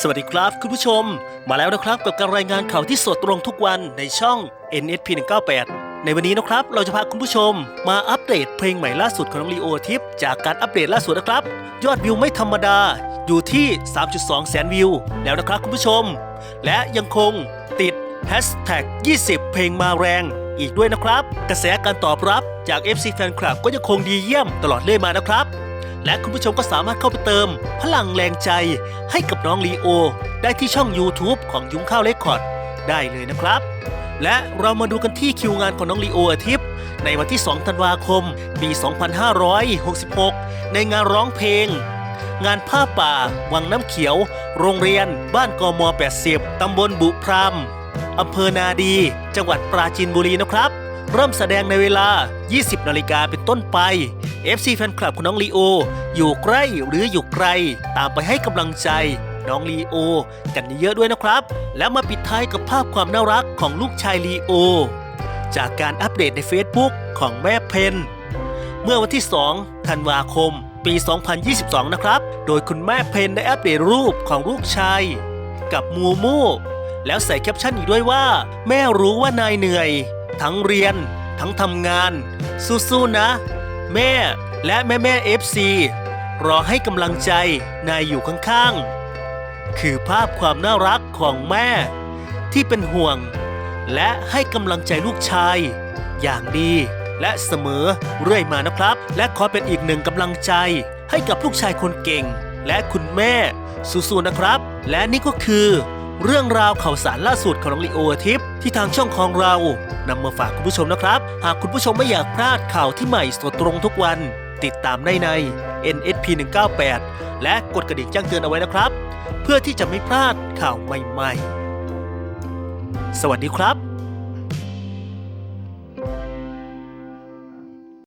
สวัสดีครับคุณผู้ชม มาแล้วนะครับกับการรายงานข่าวที่สดตรงทุกวันในช่อง NSP 198 ในวันนี้นะครับเราจะพาคุณผู้ชม มาอัปเดตเพลงใหม่ล่าสุดของน้องลีโอทิปจากการอัปเดตล่าสุดนะครับ ยอดวิวไม่ธรรมดาอยู่ที่ 3.2 แสนวิว แล้วนะครับคุณผู้ชม และยังคงติด Hashtag 20 เพลงมาแรงอีกด้วยนะครับ กระแสการตอบรับจาก FC แฟนคลับก็ยังคงดีเยี่ยมตลอดเรื่อยมานะครับ และคุณผู้ชมก็สามารถเข้าไปเติม พลังแรงใจให้กับน้องลีโอ ได้ที่ช่อง YouTube ของยุ้งข้าวเลคคอร์ดได้เลยนะครับ และเรามาดูกันที่คิวงานของน้องลีโออาทิตย์ ในวันที่ 2 ธันวาคม ปี 2566 ในงานร้องเพลง งานผ้าป่า วังน้ำเขียว โรงเรียน บ้านกม 80 ตำบลบุพรามอำเภอนาดี จังหวัดปราจีนบุรีนะครับ เริ่มแสดงในเวลา 20 นาฬิกาเป็นต้นไป FC แฟนคลับของน้องลีโอ อยู่ใกล้หรืออยู่ไกล ตามไปให้กำลังใจน้องลีโอ กันเยอะๆด้วยนะครับ แล้วมาปิดท้ายกับภาพความน่ารักของลูกชายลีโอ จากการอัปเดตใน Facebook ของแม่เพนเมื่อวันที่ 2 ธันวาคม ปี 2022 นะครับ โดยคุณแม่เพนได้อัปเดตรูปของลูกชาย กับมูมู แล้วใส่แคปชั่นอีกด้วยว่า แม่รู้ว่านายเหนื่อย ทั้งเรียน ทั้งทำงาน สู้ๆนะ แม่และแม่แม่เอฟซีรอให้กำลังใจนายอยู่ข้างๆ คือภาพความน่ารักของแม่ ที่เป็นห่วง และให้กำลังใจลูกชาย อย่างดีและเสมอเรื่อยมานะครับ และขอเป็นอีกหนึ่งกำลังใจ ให้กับลูกชายคนเก่ง และคุณแม่สู้ๆนะครับ และนี่ก็คือ เรื่องราวข่าวสารล่าสุดของน้องลีโออาทิตย์ที่ทางช่องของเรานำมาฝากคุณผู้ชมนะครับ หากคุณผู้ชมไม่อยากพลาดข่าวที่ใหม่สดตรงทุกวัน ติดตามได้ใน NSP 198และกดกระดิ่งแจ้งเตือนเอาไว้นะครับ เพื่อที่จะไม่พลาดข่าวใหม่ ๆ สวัสดีครับ